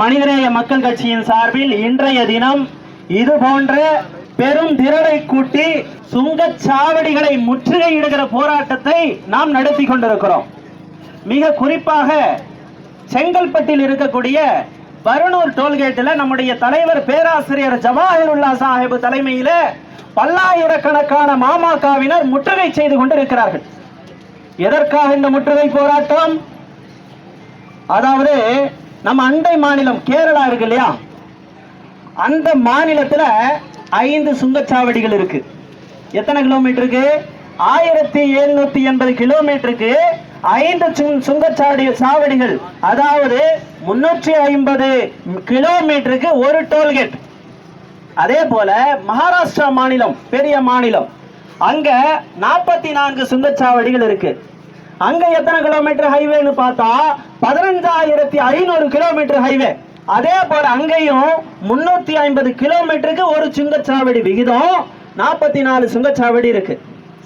மனிதநேய மக்கள் கட்சியின் சார்பில் இன்றைய தினம் இது போன்ற பெரும் திரளை கூட்டி சுங்கச்சாவடிகளை முற்றுகையிடுகிற போராட்டத்தை நாம் நடத்தி கொண்டிருக்கிறோம். மிக குறிப்பாக செங்கல்பட்டில் இருக்கக்கூடிய பரனூர் டோல்கேட்டில் நம்முடைய தலைவர் பேராசிரியர் ஜவாஹிருல்லா சாஹிப் தலைமையில பல்லாயிரக்கணக்கான மாமாக்காவினர் முற்றுகை செய்து கொண்டிருக்கிறார்கள். எதற்காக இந்த முற்றுகை போராட்டம்? அதாவது நம்ம அண்டை மாநிலம் கேரளா இருக்கு இல்லையா? அந்த மாநிலத்தில் ஐந்து சுங்கச்சாவடிகள் இருக்கு. எத்தனை கிலோமீட்டருக்கு? ஆயிரத்தி எழுநூத்தி எண்பது கிலோமீட்டருக்கு ஐந்து சுங்- சுங்கச்சாவடி சாவடிகள். அதாவது முன்னூற்றி ஐம்பது கிலோமீட்டருக்கு ஒரு டோல்கேட். அதே போல மகாராஷ்டிரா மாநிலம் பெரிய மாநிலம். அங்க நாற்பத்தி நான்கு சுங்கச்சாவடிகள் இருக்கு. அங்க எத்தனை கிலோமீட்டர் ஹைவேன்னு பார்த்தா பதினஞ்சாயிரத்தி ஐநூறு கிலோமீட்டர் ஹைவே அதே போல அங்கேயும் முன்னூத்தி ஐம்பது கிலோமீட்டருக்கு ஒரு சுங்கச்சாவடி விகிதம் நாற்பத்தி நாலு சுங்கச்சாவடி இருக்கு.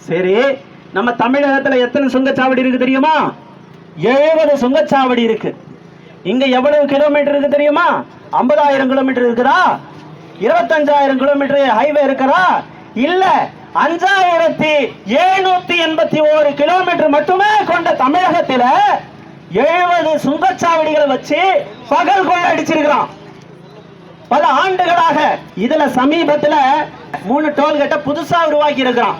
சரி நம்ம தமிழகத்துல எத்தனை சுங்கச்சாவடி இருக்கு தெரியுமா? எழுபது சுங்கச்சாவடி இருக்கு. இங்க எவ்வளவு கிலோமீட்டர் இருக்கு தெரியுமா? ஐம்பதாயிரம் கிலோமீட்டர் இருக்குதா? இருபத்தஞ்சாயிரம் கிலோமீட்டர் ஹைவே இருக்கிறா இல்லை அஞ்சாயிரத்தி எழுநூத்தி எண்பத்தி ஒரு கிலோமீட்டர் மட்டுமே கொண்ட தமிழகத்தில் எழுபது சுங்கச்சாவடிகளை வச்சு பகல் கொள்ள அடிச்சிருக்கிறான். பல ஆண்டுகளாக இதுல சமீபத்துல மூணு டோல்கேட்டை புதுசா உருவாக்கி இருக்கிறான்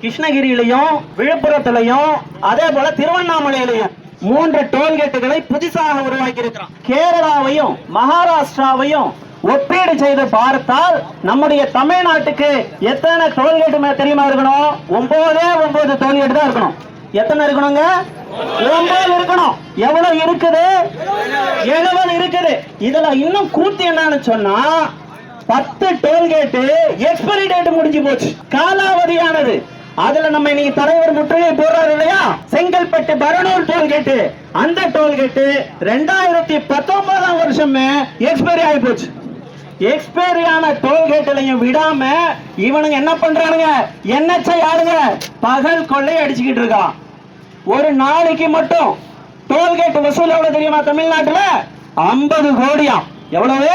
கிருஷ்ணகிரியிலையும் விழுப்புரத்திலையும் அதே போல திருவண்ணாமலையிலையும் மூன்று டோல்கேட்டுகளை புதுசாக உருவாக்கி இருக்கிறான் கேரளாவையும் மகாராஷ்டிராவையும் ஒப்பீடு செய்து பார்த்தால் நம்முடைய தமிழ்நாட்டுக்கு எத்தனை டோல்கேட் மே- தெரியுமா இருக்கணும்? ஒன்பதே ஒன்பது டோல்கேட் தான் இருக்கணும். எத்தனை இருக்கணுங்க? ஒன்பது இருக்கணும். எவ்வளவு இருக்குது? எழுபது இருக்குது. இதுல இன்னும் கூத்து என்னன்னு சொன்னா பத்து டோல்கேட்டு எக்ஸ்பைரி டேட் முடிஞ்சு போச்சு. காலாவதியானது. அதுல நம்ம இன்னைக்கு தலைவர் முற்றுகை போடுறாரு இல்லையா? செங்கல்பட்டு பரனூர் டோல்கேட்டு அந்த டோல்கேட்டு ரெண்டாயிரத்தி பத்தொன்பதாம் வருஷமே எக்ஸ்பைரி ஆகி போச்சு. எக்ஸ்பைரி ஆன டோல்கேட்லையும் விடாம இவனுங்க என்ன பண்றானுங்க? என்னச்ச யாருங்க? பகல் கொள்ளை அடிச்சுக்கிட்டு இருக்கான். ஒரு நாளைக்கு மட்டும் டோல்கேட் வசூல் எவ்வளவு தெரியுமா தமிழ்நாட்டுல? 50 கோடியாம் எவ்வளவு?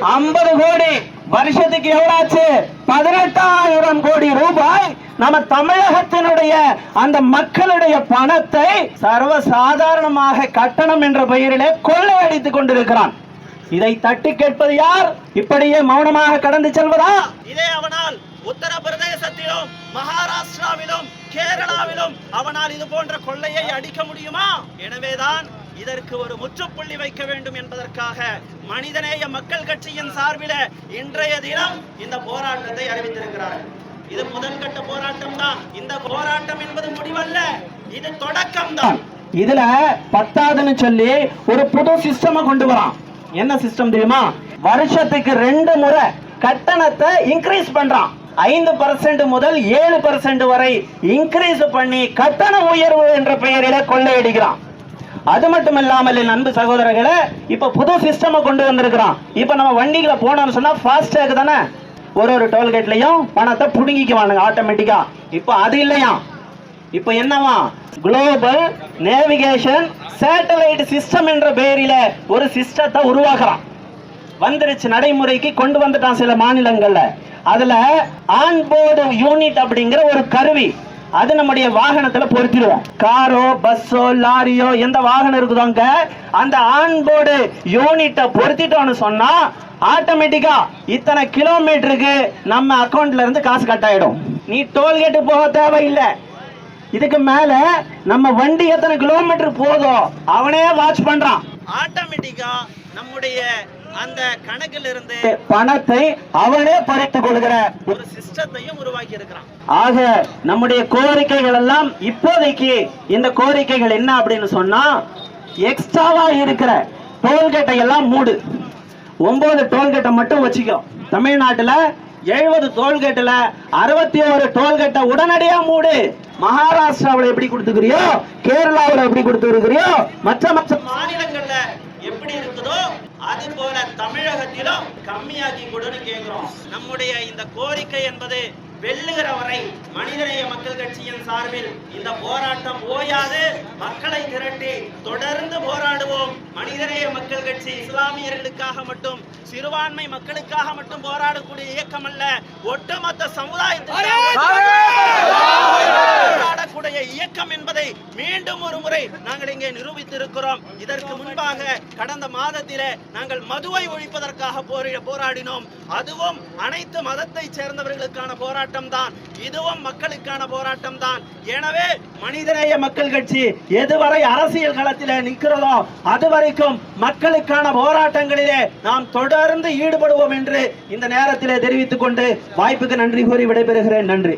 50 கோடி. வருஷத்துக்கு எவ்வளாச்சு? பதினெட்டாயிரம் கோடி ரூபாய் நம்ம தமிழகத்தினுடைய அந்த மக்களுடைய பணத்தை சர்வ சாதாரணமாக கட்டணம் என்ற பெயரிலே கொள்ளையடித்துக் கொண்டிருக்கிறான். இதை தட்டி கேட்பது யார்? இப்படியே மௌனமாக கடந்து செல்வதா? இதே அவனால் உத்தரப்பிரதேசத்திலும் மகாராஷ்டிராவிலும் கேரளாவிலும் அவனால் இது போன்ற கொள்ளையை அடிக்க முடியுமா? எனவேதான் இதற்கு ஒரு முற்றுப்புள்ளி வைக்க வேண்டும் என்பதற்காக மனிதநேய மக்கள் கட்சியின் சார்பில இன்றைய தினம் இந்த போராட்டத்தை அறிவித்திருக்கிறார். இது முதல்கட்ட போராட்டம் தான் இந்த போராட்டம் என்பது முடிவல்ல. இது தொடக்கம் தான் இதுல பத்தாதுன்னு சொல்லி ஒரு புது சிஸ்டமை கொண்டு வரான். என்ன சிஸ்டம் தெரியுமா? வருஷத்துக்கு ரெண்டு முறை கட்டணத்தை இன்க்ரீஸ் பண்றான். ஐந்து பர்சன்ட் முதல் ஏழு பர்சன்ட் வரை இன்க்ரீஸ் பண்ணி கட்டண உயர்வு என்ற பெயரில கொள்ளையடிக்கிறான். அது மட்டும் இல்லாமல் என் அன்பு சகோதரர்களே இப்ப புது சிஸ்டமை கொண்டு வந்திருக்கிறான். இப்ப நம்ம வண்டிகளை போனோம்னு சொன்னா ஃபாஸ்டேக் தானே? ஒரு ஒரு டோல்கேட்லயும் பணத்தை புடுங்கிக்குவானுங்க ஆட்டோமேட்டிக்கா இப்போ அது இல்லையா இப்போ என்னவா குளோபல் நேவிகேஷன் சேட்டலைட் சிஸ்டம் என்ற பெயரில ஒரு சிஸ்டத்தை உருவாக்குறான். வந்துருச்சு நடைமுறைக்கு கொண்டு வந்துட்டான் சில மாநிலங்கள்ல. அதுல ஆன்போர்டு யூனிட் அப்படிங்கிற ஒரு கருவி அது நம்முடைய வாகனத்துல பொருத்திடுவோம். காரோ பஸ்ஸோ லாரியோ எந்த வாகனம் இருக்குதோ அங்க அந்த ஆன்போர்டு யூனிட்டை பொருத்திட்டோம்னு சொன்னா ஆட்டோமேட்டிக்கா இத்தனை கிலோமீட்டருக்கு நம்ம அக்கௌண்ட்ல இருந்து காசு கட் ஆயிடும். நீ டோல்கேட்டு போக தேவையில்லை. இதுக்கு மேல நம்ம வண்டி எத்தனை கிலோமீட்டர் போதோ அவனே வாட்ச் பண்றான். ஆட்டோமேட்டிக்கா நம்முடைய அந்த கணக்கில் இருந்து பணத்தை அவனே பறித்துக் கொள்கிற ஒரு சிஸ்டத்தையும் உருவாக்கி இருக்கிறான் ஆக நம்முடைய கோரிக்கைகள் எல்லாம் இப்போதைக்கு இந்த கோரிக்கைகள் என்ன அப்படின்னு சொன்னா எக்ஸ்ட்ராவா இருக்கிற டோல்கேட்டை எல்லாம் மூடு. ஒன்பது டோல்கேட்டை மட்டும் வச்சுக்கோ. தமிழ்நாட்டுல எழுபது டோல்கேட்டில் அறுபத்தி ஒரு டோல்கேட்டை உடனடியா மூடு. மகாராஷ்டிராவில் எப்படி கொடுத்துக்கிறியோ கேரளாவில் எப்படி கொடுத்துருக்கிறியோ மற்ற மற்ற மாநிலங்கள்ல எப்படி இருக்குதோ அது போல தமிழகத்திலும் கம்மியாக்கி கொடுன்னு கேட்கிறோம் நம்முடைய இந்த கோரிக்கை என்பது வெல்லுகிற வரை மனிதநேய மக்கள் கட்சியின் சார்பில் இந்த போராட்டம் ஓயாது. மக்களை திரட்டி தொடர்ந்து போராடுவோம். மனிதநேய மக்கள் கட்சி இஸ்லாமியர்களுக்காக மட்டும் சிறுபான்மை மக்களுக்காக மட்டும் போராடக்கூடிய இயக்கம் அல்ல ஒட்டுமொத்த சமுதாயத்திற்காக போராடக்கூடிய இயக்கம் என்பதை மீண்டும் ஒரு முறை நாங்கள் இங்கே நிரூபித்திருக்கிறோம். இதற்கு முன்பாக கடந்த மாதத்திலே நாங்கள் மதுவை ஒழிப்பதற்காக போராடினோம். அதுவும் அனைத்து மதத்தை சேர்ந்தவர்களுக்கான போராட்டம் தான் இதுவும் மக்களுக்கான போராட்டம் தான் எனவே மனிதநேய மக்கள் கட்சி எதுவரை அரசியல் களத்தில் நிற்கிறதோ அதுவரைக்கும் மக்களுக்கான போராட்டங்களிலே நாம் தொடர்ந்து ஈடுபடுவோம் என்று இந்த நேரத்திலே தெரிவித்துக் கொண்டு வாய்ப்புக்கு நன்றி கூறி விடைபெறுகிறேன். நன்றி.